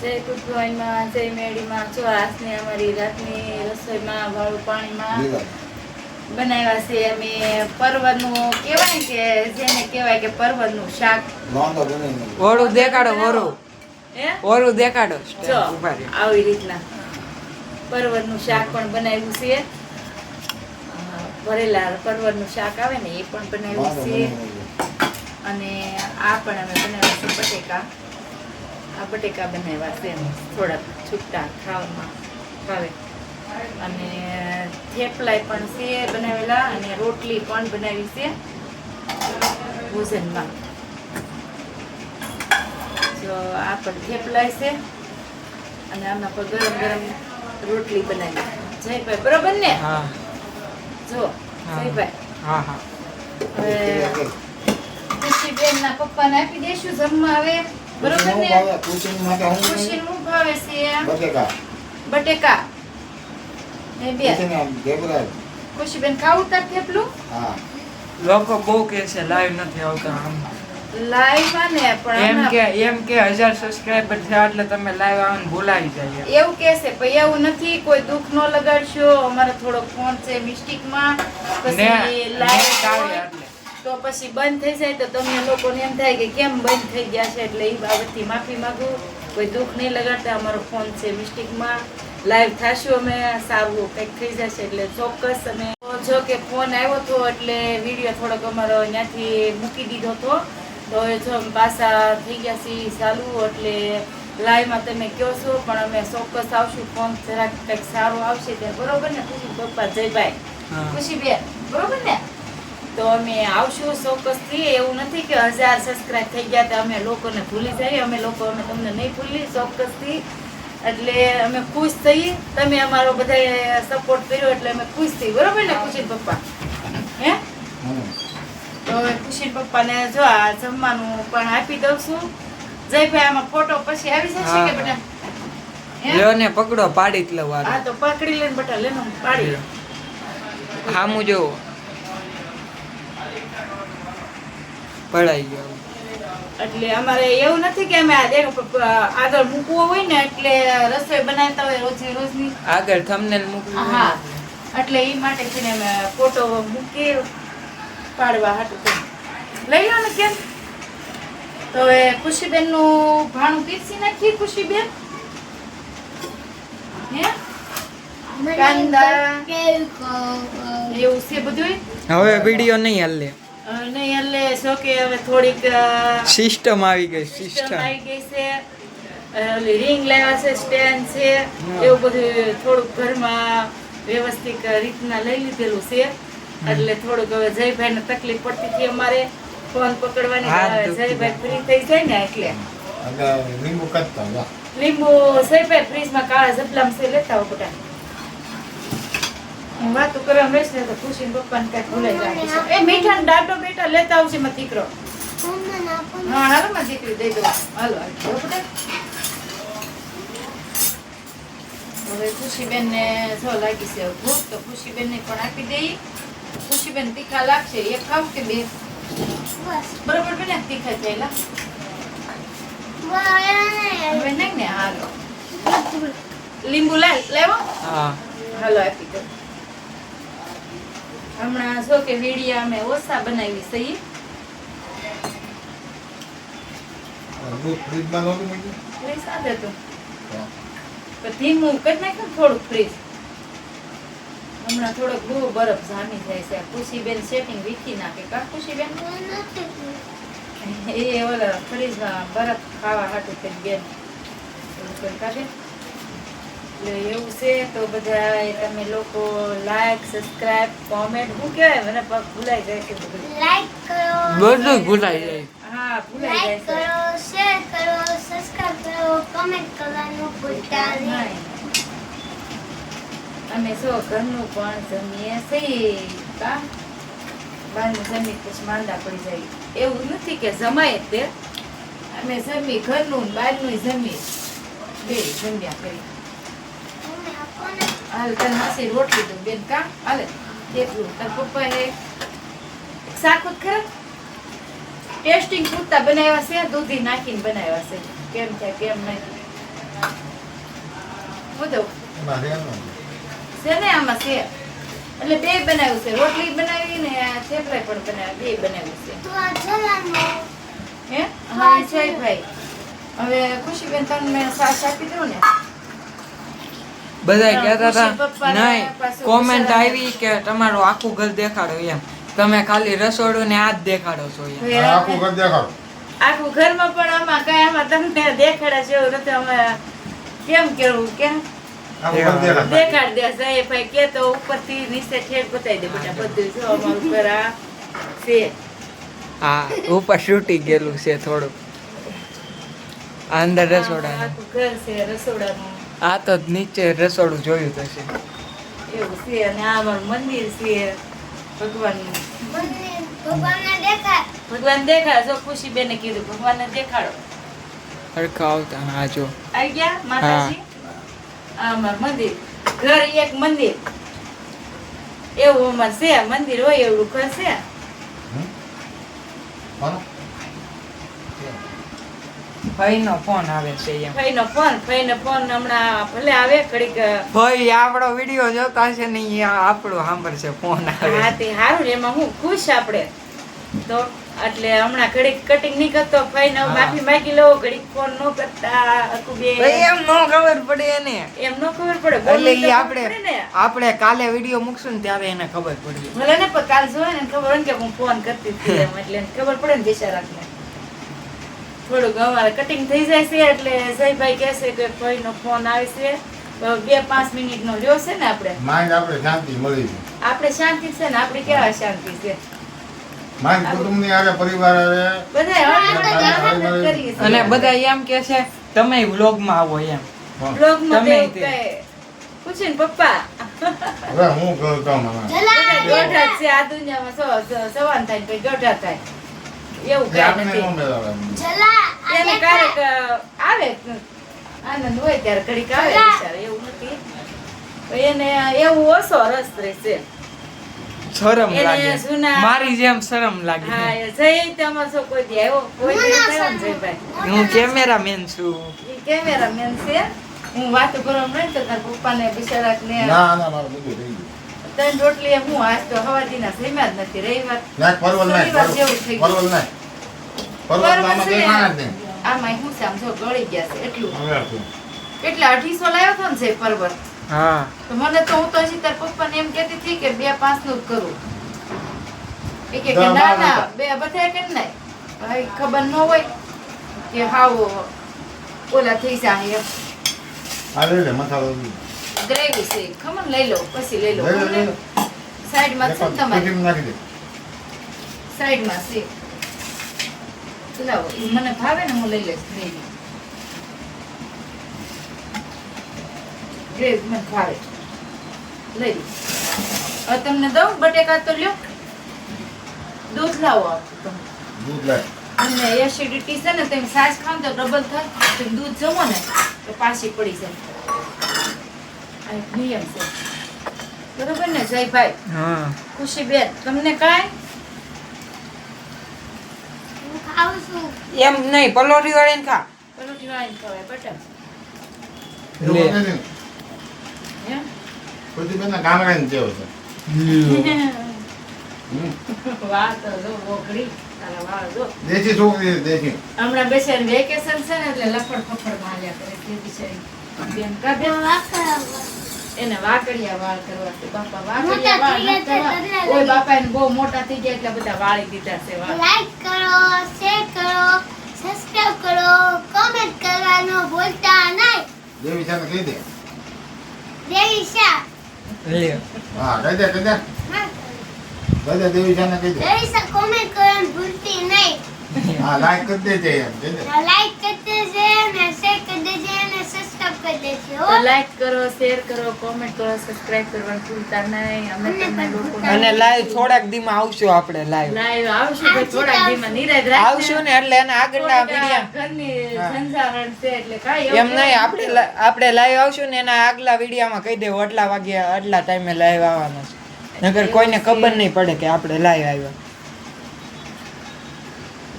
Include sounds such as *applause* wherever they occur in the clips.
જય કુટુંબમાં જય મેળીમાં જો આજની અમારી રાતની રસોઈમાં વાળું પાણીમાં બનાવ્યા છે અમે પરવરનું કહેવાય કે જેને કહેવાય કે પરવરનું શાક. લોંદો બનાવીને નાખ્યો. વોરું દેખાડો વોરું હે? દેખાડો જો આવી રીતના. પરવરનું શાક પણ બનાવ્યું છે. ભરેલા પરવરનું શાક આવે ને એ પણ બનાવ્યું છે. અને આ પણ અમે બનાવ્યું છે બટેકા આ બટેકા બનાવ્યા છે એમ. થોડાક છૂટા ખાવામાં ભાવે. અને થેપલાય પણ છે બનાવેલા અને રોટલી પણ બનાવી છે ભોજનમાં. જો આ પણ થેપલાય છે. અને આમાં પર ગરમ ગરમ રોટલી બનાવી. જયભાઈ બરોબર ને? જો. જયભાઈ. હા હા. હવે ખુશીબેન ના પપ્પાને આપી દેશું જમવા હવે. બરોબર ને? ભાવે, કુચીનું માટે હું ખુશી બનાવ્યું? નું ભાવે છે? બટેકા. બટેકા. ને બે. કુચીને આમ ઢેબરા. ખુશીબેન ખાવું તાર થેપલું? હા. લોકો બહુ કે છે લાઈવ નથી આવતા આમ. લાઈવ ને પણ એમ કે એમ કે હજાર સબસ્ક્રાઇબર થયા એટલે તમે લાઈવ આવવાનું ભૂલાઈ જાય એવું કહેશે પણ એવું નથી કોઈ દુઃખ ન લગાડશો. અમારો થોડો ફોન છે મિસ્ટેકમાં. પછી લાઈવ આવે તો પછી બંધ થઈ જાય તો તમને લોકોને એમ થાય કે કેમ બંધ થઈ ગયા છે એટલે એ બાબતથી માફી માંગુ. કોઈ દુઃખ નહીં લગાડતા અમારો ફોન છે મિસ્ટેકમાં. લાઈવ થશું અમે સારું કંઈક થઈ જશે એટલે ચોક્કસ અમે જો કે ફોન આવ્યો હતો એટલે વીડિયો થોડોક અમારો ત્યાંથી મૂકી દીધો હતો તો જો પાછા થઈ ગયા છીએ ચાલુ એટલે લાઈવમાં તમે કહો છો પણ અમે ચોક્કસ આવશું ફોન જરાક કંઈક સારું આવશે ત્યાં. બરોબર ને? ખુશી પપ્પા જયભાઈ. ખુશી બેન બરોબર ને? તો અમે આવશું ચોક્કસથી. એવું નથી કે હજાર સબસ્ક્રાઇબ થઈ ગયા તો અમે લોકોને ભૂલી જઈએ. અમે લોકો અમે તમને નહીં ભૂલી ચોક્કસથી. એટલે અમે ખુશ થઈ તમે અમારો બધા સપોર્ટ કર્યો એટલે અમે ખુશ થઈ બરોબર ને ખુશી પપ્પા? હે. તો ખુશી પપ્પાને જો આ જમવાનું પણ આપી દઉં છું. જયભાઈ આમાં ફોટો પછી આવી જશે કે બધા બેટા? હે? ને પકડો પાડી જ લઉં હા તો પકડી લઈને બેટા લેનો પાડી લો. સામું જોવો પડાઈ ગયો. એટલે અમારે એવું નથી કે અમે આ દેખ આગળ મૂકવો હોય ને એટલે રસોઈ બનાવતા હોય રોજે રોજની. આગળ તમને મૂકવું હા એટલે એ માટે છે ને અમે ફોટો મૂકી પાડવા હાટું લઈ લો ને કેમ? તો હવે ખુશીબેનનું ભાણું પીરસી નાખીએ ખુશીબેન. હે? કાંદા. એવું છે બધું હવે વીડિયો નહીં હાલે. નહીં એટલે શું કે હવે થોડીક સિસ્ટમ આવી ગઈ સિસ્ટમ આવી ગઈ છે. ઓલી રિંગ લાવ્યા છે સ્ટેન્ડ છે. એવું બધું થોડુંક ઘરમાં વ્યવસ્થિત રીતના લઈ લીધેલું છે. એટલે થોડુંક હવે જયભાઈ ને તકલીફ પડતી હતી અમારે. ફોન પકડવાની જયભાઈ ફ્રી થઈ જાય ને એટલે. લીંબુ કાઢતા જા. લીંબુ જયભાઈ ફ્રીજમાં કાળા ઝપલામ છે લેતા હોય બેટા હું વાતો કરવા બેસ ને તો ખુશી પપ્પાને કઈ ભૂલાઈ જાય એ મીઠા ને દાંડો બેટા લેતા આવશે માં દીકરો. હા હાલો માં દીકરી દઈ દો હાલો હાલો હવે ખુશીબેન ને જો લાગી છે ભૂખ તો ખુશીબેન ને પણ આપી દઈ. ખુશીબેન તીખા લાગશે એક ખાવ કે બે? બરોબર બેન તીખા થયેલા હવે નહીં ને હાલો. લીંબુ લાલ લેવો? હા. હાલો આપી દો હમણાં જો કે વીડિયા અમે ઓછા બનાવી? ફ્રીજ તો. ધીમું કરી નાખ્યું થોડુંક ફ્રીજ. હમણાં થોડોક બહુ બરફ જામી જાય છે. ખુશીબેન સેટિંગ વીખી નાખે. કા ખુશીબેન *laughs* એ ઓલા ફ્રીજમાં બરફ ખાવા હાટું કરી બેન. કાઢે. એટલે એવું છે તો બધા તમે લોકો લાઈક સબસ્ક્રાઇબ કોમેન્ટ હું કહેવાય મને પગ ભૂલાઈ જાય છે બધું. લાઈક કરો બધું ભૂલાઈ જાય. હા ભૂલાઈ જાય છે. કરો શેર કરો સબસ્ક્રાઇબ કરો કોમેન્ટ કરવાનું ભૂલતા નહીં. નહીં. અમે જો ઘરનું પણ જમીએ છીએ. કા બહારનું જમી પછી માંદા પડી જાય. એવું નથી કે જમાય જ તે. અમે જમી ઘરનું ને બહારનું જમી બે જમ્યા કરી. હાલ તને માસી રોટલી દઉં બેન કા હાલે. એટલું. તાર પપ્પા શાક જ ખરા? ટેસ્ટિંગ પૂરતા બનાવ્યા છે દૂધી નાખીને બનાવ્યા છે. કેમ છે કેમ નહીં? હું દઉં છે ને? આમાં છે. એટલે બે બનાવ્યું છે. રોટલી બનાવી ને આ થેપલા પણ બનાવ્યા. બે બનાવ્યું છે. તો આ જલાનો હે? હા છે ભાઈ. હવે ખુશીબેન તમને સાસ આપી દઉં ને? બધા કહેતા હતા નહીં કોમેન્ટ આવી કે તમારું આખું ઘર દેખાડો એમ. તમે ખાલી રસોડું ને આ જ દેખાડો છો એમ. આખું ઘર દેખાડો. આખું ઘરમાં પણ આમાં કઈ આમાં તમને દેખાડે છે એવું નથી અમે કેમ કેવું કેમ દેખાડો. દે સાહેબ ભાઈ કે તો ઉપરથી નીચે ઠેર બતાવી દે બેટા બધું. જો અમારું ઘર આ છે. હા ઉપર તૂટી ગયેલું છે થોડું આ અંદર રસોડા ઘર છે રસોડાનું. આ તો નીચે રસોડું જોયું થશે એવું છે અને આ મંદિર છે. ભગવાનનું ભગવાનને ભગવાન દેખાડો જો ખુશી બેને કીધું ભગવાનને દેખાડો. હરખા આવતા હા જો. આવી ગયા માતાજી? આ અમારું મંદિર. ઘર એક મંદિર. એવું અમાર છે મંદિર હોય એવું ઘર છે? ભાઈનો ફોન આવે છે એમ. ભાઈનો ફોન ભાઈનો ફોન હમણાં ભલે આવે ઘડીક ભાઈ આપણો વીડિયો જોતા હશે ને આ આપણો સાંભળશે ફોન આવે હા તે હારું એમાં હું ખુશ આપણે. તો એટલે હમણાં ઘડીક કટિંગ નહીં કરતો ભાઈને માફી માંગી લઉં ઘડીક ફોન નો કરતા અકુબે એમ નો ખબર પડે એને. એમ નો ખબર પડે એટલે આપણે આપણે કાલે વીડિયો મૂકશું ને ત્યારે એને ખબર પડે. ભલે ને પણ કાલ જોવે ને ખબર હોય ને કે હું ફોન કરતી હતી એમ એટલે એને ખબર પડે ને દિશારાકને થોડુંક અમારે કટિંગ થઈ જાય છે એટલે જયભાઈ કહેશે કે ભાઈનો ફોન આવે છે. બે પાંચ મિનિટનો રહ્યો છે ને આપણે. માઇન્ડ આપણે શાંતિ મળી છે આપણે શાંતિ છે ને આપણે કેવા શાંતિ છે? માઇન્ડ કુટુંબની આરે પરિવાર આરે બધા અને બધા એમ કે છે તમે વ્લોગમાં આવો એમ. પણ બ્લોગમાં તમે. કઈ પૂછીને પપ્પા. હવે હું કહું તો મને. ગોઠા જ છે આ દુનિયામાં સવાન થાય પછી ગોઠા થાય. એવું કઈ નથી. જલા એને ક્યારેક આવે. આનંદ હોય ત્યારે ઘડીક આવે બિચારો, એવું નથી. એને એવું ઓછો રસ રહેશે. શરમ લાગે. મારી જેમ શરમ લાગે. હા જઈ તમારે કોઈ દી આવ્યો? કોઈ દી જયભાઈ હું કેમેરામેન છું. ઈ કેમેરામેન છે. હું વાતો કરવા નહીં તો તારા પપ્પાને બિચારાને ના ના મારું બધું થઈ ગયું. ત્રણ રોટલી હું આજ તો હવાદીના જમ્યા જ નથી રવિવાર. ના પરવલ પરવલ. પરવલ પરવલ તો આમાં બરોબર છે ને? જ આમાં શું છે જો ગળી ગયા છે એટલું. એટલે અઢીસો લાવ્યો હતો ને છે પરવર હા. તો મને તો હું તો હજી તાર પપ્પાને એમ કહેતી હતી કે બે પાંચનું જ કરું. એ કે ના ના બે બધા કે ને ભાઈ ખબર ન હોય કે હાવ ઓલા થઈ જાય લઈ લે લે. ગ્રેવી છે ખમણ લઈ લો પછી લઈ લો સાઈડમાં છે તમારી નાખી દે સાઈડમાં છે લાવો મને ભાવે ને હું લઈ લઈશ ગ્રેવી ગ્રેવી મને ભાવે. લઈ હવે તમને દઉં બટેકા તો લ્યો. દૂધ લાવો આપું તમને દૂધ લાય. અને એસિડિટી છે ને તમે સાસ ખાવ તો ડબલ થાય. તેમ દૂધ જમો ને તો પાછી પડી જાય. નિયમ છે. બરોબર ને જયભાઈ? હા. ખુશી બેન તમને કાંઈ? એમ નહીં પલોઠી વાળીને ખા પલોઠી વાળી ને ખવાય બટર ને. વાળ હમણાં બેસે વેકેશન છે ને એટલે લફડ ફફડ માર્યા કરે તે બિચારી. એને વાકડિયા વાળ કરવા છે બાપા વાકડિયા વાળ થઈ નથી ગયા કરવા. ઓય બાપા એને બહુ મોટા થઈ ગયા એટલે બધા વાળી દીધા છે વાળ. લાઈક કરો શેર કરો સબસ્ક્રાઇબ કરો કમેન્ટ કરવાનું ભૂલતા નહીં. દેવી છે કહી દે. દેવી શા હા કહી દે કહી દે. હા, દેવી છે કહી દે. દેવી શા કોમેન્ટ કરવાનું ભૂલતી નહીં. હા લાઈક કરી દેજે એમ કહી દે. લાઈક કરી દેજે ને શેર કરી દેજે. કરી દેજે તો લાઈક કરો શેર કરો કોમેન્ટ કરો સબસ્ક્રાઇબ કરવાનું ભૂલતા નહીં. અમે તમને લોકોને અને લાઈવ થોડાક દીમાં આવશું આપણે લાઈવ લાઈવ આવશું ભાઈ થોડાક દીમાં નિરાંત રાખ આવશું ને એટલે એના આગળના વિડિયા ઘરની સંસારણ છે એટલે કાઈ એમ નહીં આપણે આપણે લાઈવ આવશું ને એના આગલા વિડિયામાં કહી દેવું આટલા વાગે આટલા ટાઈમે લાઈવ આવવાનો છે. નગર કોઈને ખબર નહીં પડે કે આપણે લાઈવ આવ્યા.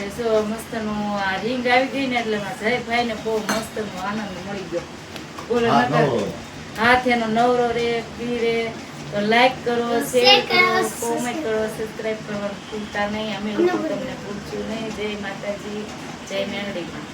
એટલે જો મસ્તનું આ રીંગ આવી ગઈ ને એટલે મારા જયભાઈને બહુ મસ્તનો આનંદ મળી ગયો. બોલો હાથ એનો નવરો. રે પી રે તો લાઈક કરો શેર કરો કરો, કોમેન્ટ કરો સબસ્ક્રાઇબ કરવાનું ભૂલતા નહીં. અમે લોકો તમને ભૂલશું નહીં. જય માતાજી જય મેરડીમાં